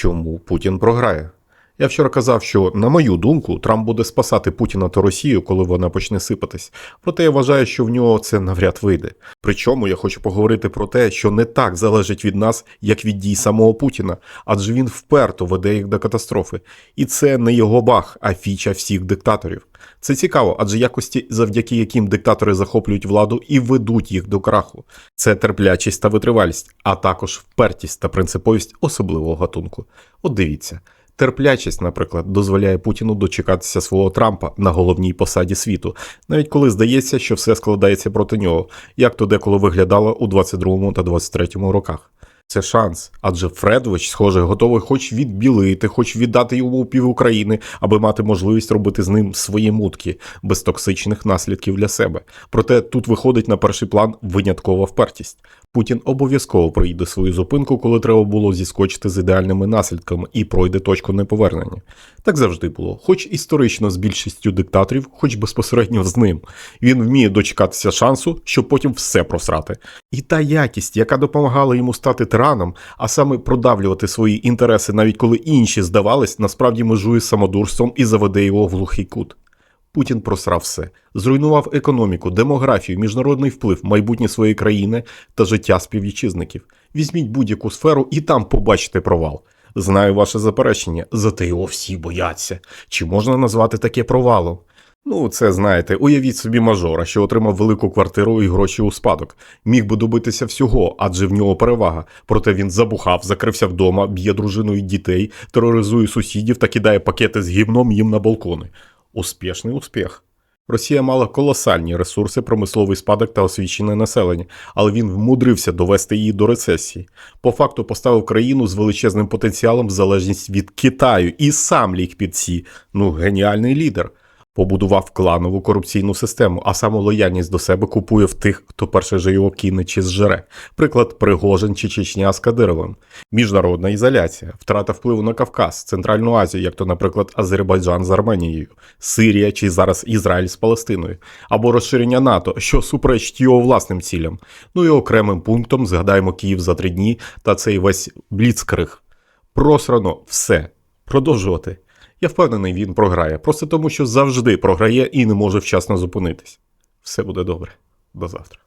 Чому Путін програє? Я вчора казав, що, на мою думку, Трамп буде спасати Путіна та Росію, коли вона почне сипатись. Проте я вважаю, що в нього це навряд вийде. Причому я хочу поговорити про те, що не так залежить від нас, як від дій самого Путіна, адже він вперто веде їх до катастрофи. І це не його баг, а фіча всіх диктаторів. Це цікаво, адже якості, завдяки яким диктатори захоплюють владу і ведуть їх до краху. Це терплячість та витривалість, а також впертість та принциповість особливого гатунку. От дивіться. Терплячість, наприклад, дозволяє Путіну дочекатися свого Трампа на головній посаді світу, навіть коли здається, що все складається проти нього, як то деколи виглядало у 22 та 23 роках. Це шанс, адже Фредович, схоже, готовий хоч відбілити, хоч віддати йому пів України, аби мати можливість робити з ним свої мутки, без токсичних наслідків для себе. Проте тут виходить на перший план виняткова впертість. Путін обов'язково проїде свою зупинку, коли треба було зіскочити з ідеальними наслідками і пройде точку неповернення. Так завжди було, хоч історично з більшістю диктаторів, хоч безпосередньо з ним. Він вміє дочекатися шансу, щоб потім все просрати. І та якість, яка допомагала йому стати тираном, а саме продавлювати свої інтереси, навіть коли інші здавались, насправді межує самодурством і заведе його в глухий кут. Путін просрав все, зруйнував економіку, демографію, міжнародний вплив, майбутнє своєї країни та життя співвітчизників. Візьміть будь-яку сферу і там побачите провал. Знаю ваше заперечення, зате його всі бояться. Чи можна назвати таке провалом? Ну, це знаєте, уявіть собі мажора, що отримав велику квартиру і гроші у спадок. Міг би добитися всього, адже в нього перевага. Проте він забухав, закрився вдома, б'є дружину і дітей, тероризує сусідів та кидає пакети з гівном їм на балкони. Успішний успіх. Росія мала колосальні ресурси, промисловий спадок та освічене населення, але він вмудрився довести її до рецесії. По факту поставив країну з величезним потенціалом в залежність від Китаю і сам ліг під ці. Ну, геніальний лідер. Побудував кланову корупційну систему, а саму лояльність до себе купує в тих, хто перше же його кине чи зжере. Приклад Пригожин чи Чечня з Кадировим. Міжнародна ізоляція, втрата впливу на Кавказ, Центральну Азію, як то, наприклад, Азербайджан з Арменією, Сирія чи зараз Ізраїль з Палестиною, або розширення НАТО, що суперечить його власним цілям. Ну і окремим пунктом згадаємо Київ за три дні та цей весь бліцкриг. Просрано все. Продовжувати. Я впевнений, він програє, просто тому що завжди програє і не може вчасно зупинитись. Все буде добре. До завтра.